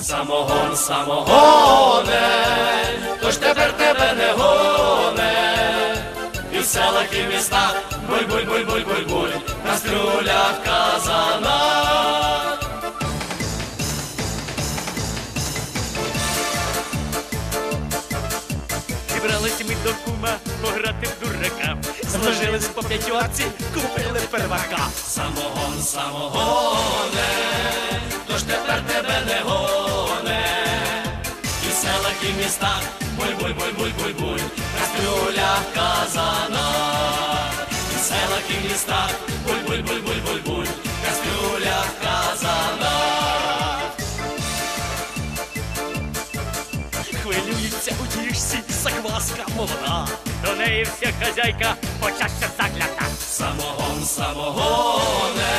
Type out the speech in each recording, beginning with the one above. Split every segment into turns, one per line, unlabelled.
Самогон, самогоне, то ж тепер тебе не гоне. І в селах, і містах, буль, буль, буль, буль, буль, буль, кастрюля казана.
Зібралися ми до кума пограти в дурака. Зложились по п'ятьорці, купили первака.
Самогон, самогоне, селах, і містах, буль, буль, буль, буль, буль, буль, кастрюля казана. І в селах, і містах, буль, буль, буль, буль, буль, буль, кастрюля казана.
Хвилюється у діжці закваска молода. До неї вся хазяйка почаще загляда.
Самогон, самогоне,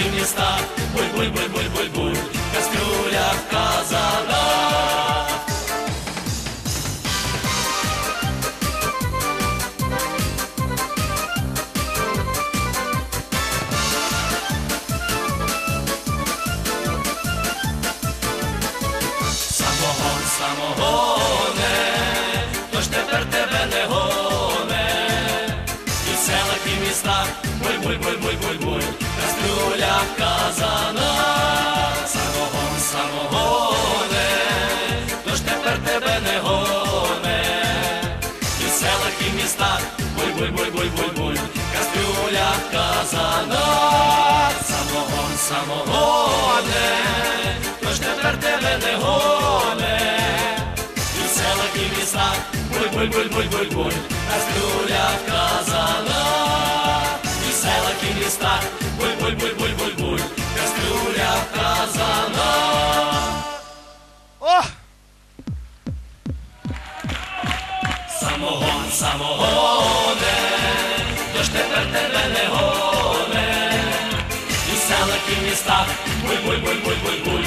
І в в містах, буль, буль, буль, буль, буль, буль, кастрюля казана. Самогон, кастрюля казана. Самогон, самогоне, то ж тепер тебе не гоне. І в селах, і містах, буль, буль, буль, буль, буль, буль, кастрюля казана. Самогон, самогоне, то ж тепер тебе не гоне. І в селах, і містах, буль, буль, буль, буль, буль, буль, кастрюля буль, буль, буль, буль, буль, кастрюля казана.
О!
Самогон, самогоне, то ж тепер тебе не гоне. І в селах, і в містах, буль, буль, буль, буль, буль, буль,